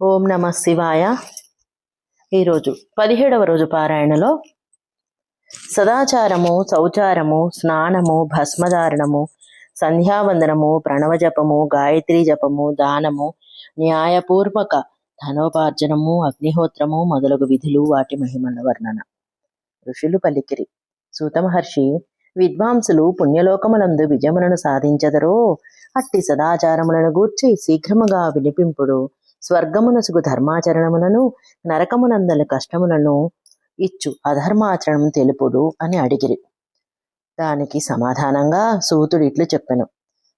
ఓం నమ శివాయ. ఈరోజు పదిహేడవ రోజు పారాయణలో సదాచారము శౌచారము స్నానము భస్మధారణము సంధ్యావందనము ప్రణవ జపము గాయత్రీ జపము దానము న్యాయపూర్వక ధనోపార్జనము అగ్నిహోత్రము మొదలగు విధులు వాటి మహిమల వర్ణన. ఋషులు పలికిరి సూతమహర్షి విద్వాంసులు పుణ్యలోకములందు విజయములను సాధించదరో అట్టి సదాచారములను గూర్చి శీఘ్రముగా వినిపింపుడు. స్వర్గమునసుగు ధర్మాచరణములను నరకమునందల కష్టములను ఇచ్చు అధర్మాచరణం తెలుపుడు అని అడిగిరి. దానికి సమాధానంగా సూతుడు ఇట్లు చెప్పెను.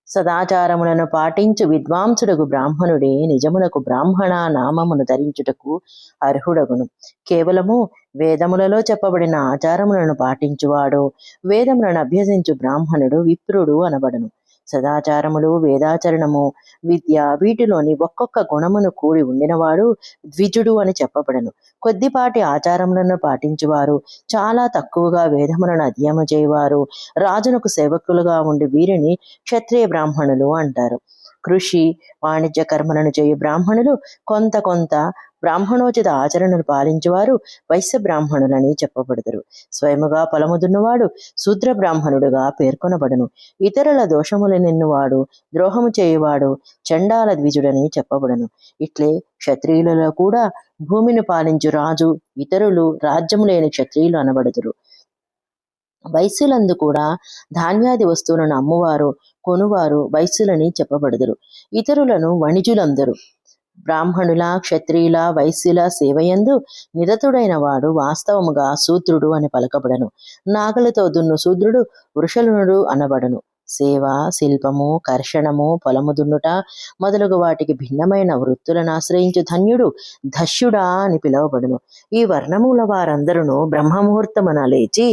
సదాచారములను పాటించు విద్వాంసుడకు బ్రాహ్మణుడే నిజమునకు బ్రాహ్మణ నామమును ధరించుటకు అర్హుడగును. కేవలము వేదములలో చెప్పబడిన ఆచారములను పాటించువాడు వేదములను అభ్యసించు బ్రాహ్మణుడు విప్రుడు అనబడును. సదాచారములు వేదాచరణము విద్య వీటిలోని ఒక్కొక్క గుణమును కూడి ఉండినవాడు ద్విజుడు అని చెప్పబడను. కొద్దిపాటి ఆచారములను పాటించువారు చాలా తక్కువగా వేదములను అధ్యయనం చేయవారు రాజునకు సేవకులుగా ఉండి వీరిని క్షత్రియ బ్రాహ్మణులు అంటారు. కృషి వాణిజ్య కర్మలను చేయు బ్రాహ్మణులు కొంత కొంత బ్రాహ్మణోచిత ఆచరణను పాలించేవారు వైశ్య బ్రాహ్మణులని చెప్పబడదురు. స్వయముగా పొలముదున్నవాడు శూద్ర బ్రాహ్మణుడుగా పేర్కొనబడును. ఇతరుల దోషములు నిన్నువాడు ద్రోహము చేయువాడు చండాల ద్విజుడని చెప్పబడును. ఇట్లే క్షత్రియులలో కూడా భూమిని పాలించు రాజు ఇతరులు రాజ్యము లేని క్షత్రియులు అనబడుదురు. వైశ్యులందు కూడా ధాన్యాది వస్తువులను అమ్మువారు కొనువారు వైశ్యులని చెప్పబడుదురు. ఇతరులను వణిజులందరూ. బ్రాహ్మణుల క్షత్రియుల వైశ్యుల సేవయందు నిరతుడైన వాడు వాస్తవముగా శూద్రుడు అని పలకబడను. నాగలతో దున్ను శూద్రుడు వృషలునుడు అనబడను. సేవ శిల్పము కర్షణము పొలము దున్నుట మొదలగు వాటికి భిన్నమైన వృత్తులను ఆశ్రయించు ధన్యుడు దస్యుడా అని పిలువబడును. ఈ వర్ణముల వారందరూ బ్రహ్మముహూర్తమున లేచి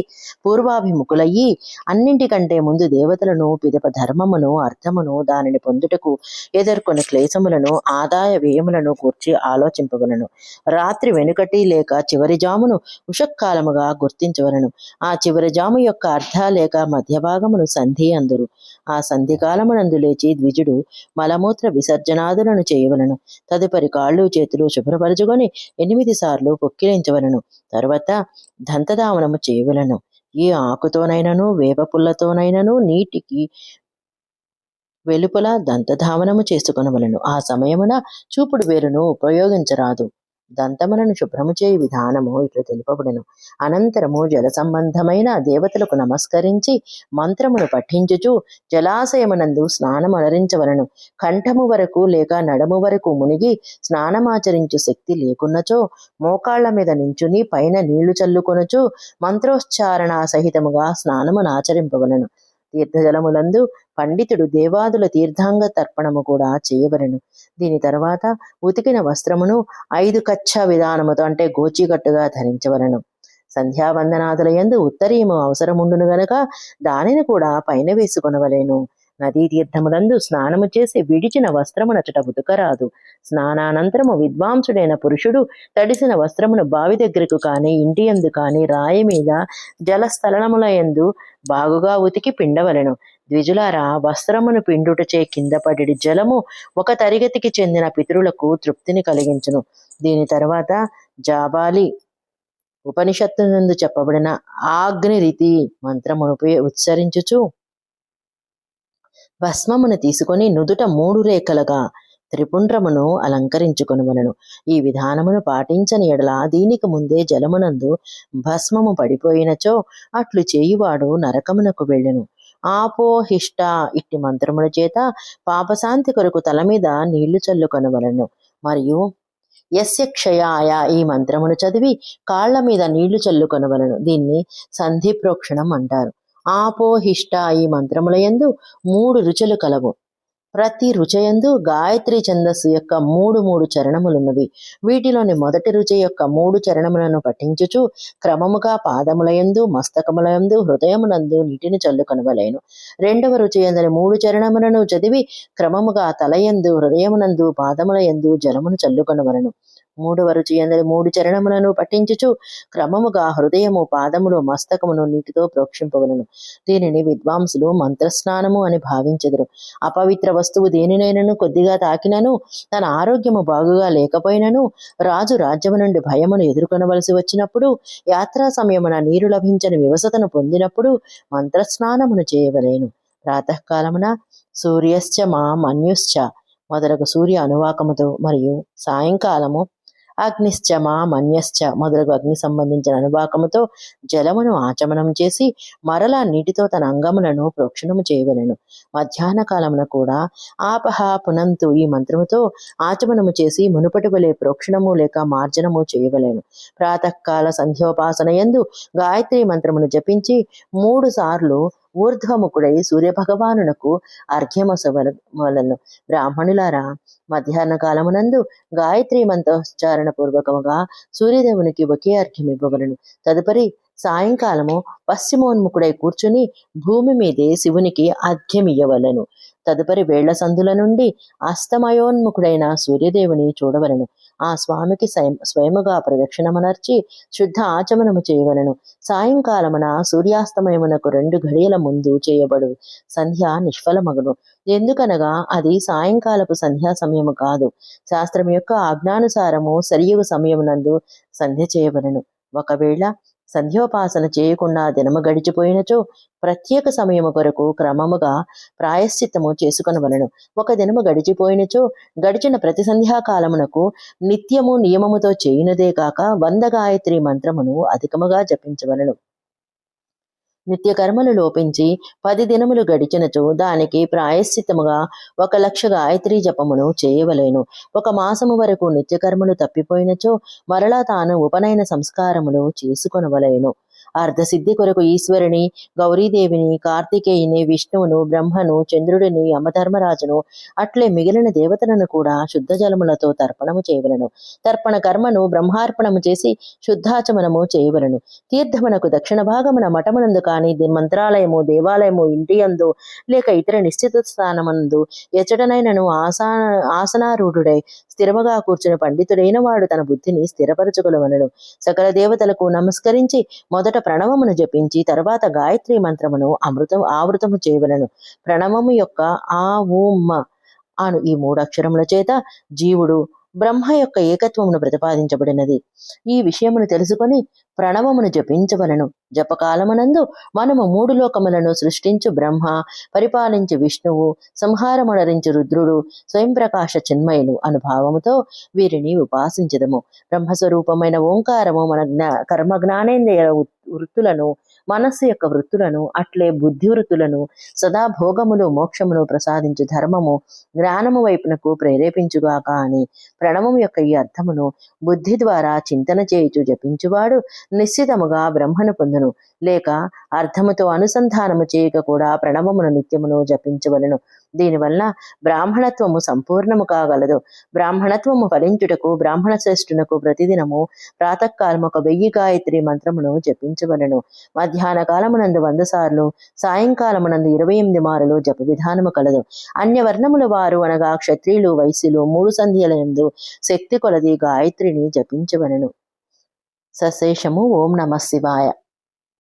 పూర్వాభిముఖులయ్యి అన్నింటికంటే ముందు దేవతలను పిదప ధర్మమును అర్థమును దానిని పొందుటకు ఎదుర్కొని క్లేశములను ఆదాయ వ్యయములను కూర్చి ఆలోచింపగలను. రాత్రి వెనుకటి లేక చివరి జామును ఉషక్కాలముగా గుర్తించవలను. ఆ చివరి జాము యొక్క అర్థ లేక మధ్య భాగమును సంధి అందరు. ఆ సంధికాలమునందు లేచి ద్విజుడు మలమూత్ర విసర్జనాదులను చేయవలను. తదుపరి కాళ్ళు చేతులు శుభ్రపరచుకొని ఎనిమిది సార్లు పొక్కిలించవలను. తరువాత దంతధావనము చేయవలను. ఏ ఆకుతోనైనను వేప పుల్లతోనైనను నీటికి వెలుపల దంతధావనము చేసుకొనవలను. ఆ సమయమున చూపుడు వేరును ఉపయోగించరాదు. దంతములను శుభ్రము చేయి విధానము ఇట్లు తెలుపబడెను. అనంతరము జల సంబంధమైన దేవతలకు నమస్కరించి మంత్రమును పఠించుచు జలాశయమునందు స్నానమనరించవలను కంఠము వరకు లేక నడము వరకు మునిగి స్నానమాచరించు శక్తి లేకున్నచో మోకాళ్ళ మీద నించుని పైన నీళ్ళు చల్లుకొనుచు మంత్రోచ్చారణ సహితముగా స్నానమునాచరింపవలను తీర్థజలములందు పండితుడు దేవాదుల తీర్థాంగ తర్పణము కూడా చేయవలను. దీని తర్వాత ఉతికిన వస్త్రమును ఐదు కచ్చ విధానముతో అంటే గోచిగట్టుగా ధరించవలను. సంధ్యావందనాదుల యందు ఉత్తరీయము అవసరముండును గనక దానిని కూడా పైన వేసుకొనవలేను. నదీ తీర్థములందు స్నానము చేసి విడిచిన వస్త్రమునచట ఉతకరాదు. స్నానానంతరము విద్వాంసుడైన పురుషుడు తడిసిన వస్త్రమును బావి దగ్గరకు కాని ఇంటి యందు కాని రాయి మీద జలస్థలనముల యందు బాగుగా ఉతికి పిండవలెను. ద్విజులారా వస్త్రమును పిండుటచే కింద పడిడి జలము ఒక తరగతికి చెందిన పితరులకు తృప్తిని కలిగించును. దీని తర్వాత జాబాలి ఉపనిషత్తు నందు చెప్పబడిన ఆగ్నిరితి మంత్రమును ఉచ్చరించుచు భస్మమును తీసుకొని నుదుట మూడు రేఖలుగా త్రిపుండ్రమును అలంకరించుకొనవలను ఈ విధానమును పాటించని ఎడల దీనికి ముందే జలమునందు భస్మము పడిపోయినచో అట్లు చేయువాడు నరకమునకు వెళ్ళెను. ఆపోహిష్ట ఇట్టి మంత్రముల చేత పాపశాంతి కొరకు తల మీద నీళ్ళు చల్లుకొనవలను మరియు యస్య క్షయాయ ఈ మంత్రమును చదివి కాళ్ళ మీద నీళ్ళు చల్లుకొనవలను దీన్ని సంధి ప్రోక్షణం అంటారు. ఆపోహిష్ట ఈ మంత్రములయందు మూడు రుచులు కలవు. ప్రతి రుచయందు గాయత్రి ఛందస్సు యొక్క మూడు మూడు చరణములున్నవి. వీటిలోని మొదటి రుచి యొక్క మూడు చరణములను పఠించుచు క్రమముగా పాదములయందు మస్తకములయందు హృదయమునందు నీటిని చల్లుకొనవలేను. రెండవ రుచి ఎందని మూడు చరణములను చదివి క్రమముగా తలయందు హృదయమునందు పాదములయందు జలమును చల్లుకొనవలను. మూడవ రుచి ఎందరి మూడు చరణములను పఠించుచు క్రమముగా హృదయము పాదములు మస్తకమును నీటితో ప్రోక్షింపగలను దీనిని విద్వాంసులు మంత్రస్నానము అని భావించెదరు. అపవిత్ర వస్తువు దేనినైనను కొద్దిగా తాకినను తన ఆరోగ్యము బాగుగా లేకపోయినను రాజు రాజ్యము నుండి భయమును ఎదుర్కొనవలసి వచ్చినప్పుడు యాత్రా సమయమున నీరు లభించని వివసతను పొందినప్పుడు మంత్రస్నానమును చేయవలేను. ప్రాతకాలమున సూర్యశ్చ మా మన్యుశ్చ మొదలగు సూర్య అనువాకముతో మరియు సాయంకాలము అగ్నిశ్చ మన్యశ్చ మొదలగు అగ్ని సంబంధించిన అనువాకముతో జలమును ఆచమనం చేసి మరలా నీటితో తన అంగములను ప్రోక్షణము చేయవలెను. మధ్యాహ్న కాలమున కూడా ఆపహ పునంతు ఈ మంత్రముతో ఆచమనము చేసి మునుపటి వలె ప్రోక్షణము లేక మార్జనము చేయవలెను. ప్రాతకాల సంధ్యోపాసన యందు గాయత్రి మంత్రమును జపించి మూడు సార్లు ఊర్ధ్వముఖుడై సూర్యభగవానునకు అర్ఘ్యమసవలను బ్రాహ్మణులారా మధ్యాహ్న కాలమునందు గాయత్రి మంత్రోచ్చారణ పూర్వకముగా సూర్యదేవునికి ఒకే అర్ఘ్యం ఇవ్వవలను. తదుపరి సాయంకాలము పశ్చిమోన్ముఖుడై కూర్చుని భూమి మీదే శివునికి అర్ఘ్యమియ్యవలను. తదుపరి వేళ్ళ సందుల నుండి అస్తమయోన్ముఖుడైన సూర్యదేవుని చూడవలను. ఆ స్వామికి స్వయం- స్వయముగా ప్రదక్షిణమనర్చి శుద్ధ ఆచమనము చేయవలను. సాయంకాలమున సూర్యాస్తమయమునకు రెండు ఘడియల ముందు చేయబడు సంధ్య నిష్ఫలమగును. ఎందుకనగా అది సాయంకాలపు సంధ్యా సమయము కాదు. శాస్త్రం యొక్క ఆజ్ఞానుసారము సరియు సమయమునందు సంధ్య చేయవలను. ఒకవేళ సంధ్యోపాసన చేయకుండా దినము గడిచిపోయినచో ప్రత్యేక సమయము కొరకు క్రమముగా ప్రాయశ్చిత్తము చేసుకొనవలను. ఒక దినము గడిచిపోయినచో గడిచిన ప్రతి సంధ్యాకాలమునకు నిత్యము నియమముతో చేయునదే కాక వంద గాయత్రి మంత్రమును అధికముగా జపించవలను. నిత్య కర్మలు లోపించి పది దినములు గడిచినచో దానికి ప్రాయశ్చితముగా ఒక లక్ష గాయత్రి జపమును చేయవలేను. ఒక మాసము వరకు నిత్యకర్మలు తప్పిపోయినచో మరలా తాను ఉపనయన సంస్కారములు చేసుకొనవలేను. అర్ధసిద్ధి కొరకు ఈశ్వరుని గౌరీదేవిని కార్తికేయుని విష్ణువును బ్రహ్మను చంద్రుడిని యమధర్మరాజును అట్లే మిగిలిన దేవతలను కూడా శుద్ధ జలములతో తర్పణము చేయవలను. తర్పణ కర్మను బ్రహ్మార్పణము చేసి శుద్ధాచమనము చేయవలను. తీర్థమునకు దక్షిణ భాగమున మఠమునందు కాని మంత్రాలయము దేవాలయము ఇంటి యందు లేక ఇతర నిశ్చిత స్థానమందు ఎచ్చటనైనను ఆసా ఆసనారూఢుడై స్థిరముగా కూర్చుని పండితుడైన వాడు తన బుద్ధిని స్థిరపరచుకొలవలను సకల దేవతలకు నమస్కరించి మొదట ప్రణవమును జపించి తర్వాత గాయత్రి మంత్రమును అమృతం ఆవృతము చేయవలను ప్రణవము యొక్క ఆ ఊమ్మ మ అను ఈ మూడు అక్షరముల చేత జీవుడు బ్రహ్మ యొక్క ఏకత్వమును ప్రతిపాదించబడినది. ఈ విషయమును తెలుసుకొని ప్రణవమును జపించవలను. జపకాలమనందు మనము మూడు లోకములను సృష్టించు బ్రహ్మ పరిపాలించు విష్ణువు సంహారమునరించు రుద్రుడు స్వయం ప్రకాశ చిన్మయులు అనుభావముతో వీరిని ఉపాసించదము. బ్రహ్మస్వరూపమైన ఓంకారము మన జ్ఞా కర్మ జ్ఞానేంద్రియ వృత్తులను మనస్సు యొక్క వృత్తులను అట్లే బుద్ధి వృత్తులను సదా భోగములు మోక్షమును ప్రసాదించు ధర్మము జ్ఞానము వైపునకు ప్రేరేపించుగాక అని ప్రణవం యొక్క ఈ అర్థమును బుద్ధి ద్వారా చింతన చేయుచు జపించువాడు నిశ్చితముగా బ్రహ్మను పొందును లేక అర్థముతో అనుసంధానము చేయక కూడా ప్రణవమును నిత్యమును జపించవలను. దీనివల్ల బ్రాహ్మణత్వము సంపూర్ణము కాగలదు. బ్రాహ్మణత్వము ఫలించుటకు బ్రాహ్మణ శ్రేష్ఠునకు ప్రతిదినము ప్రాతకాలం ఒక వెయ్యి గాయత్రి మంత్రమును జపించవలను. మధ్యాహ్న కాలమునందు వంద సార్లు సాయంకాలమునందు ఇరవై ఎనిమిది మారులు జప విధానము కలదు. అన్య వర్ణముల వారు అనగా క్షత్రియులు వైశ్యులు మూడు సంధ్యలందు శక్తి కొలది గాయత్రిని జపించవలను. సశేషము. ఓం నమ శివాయ.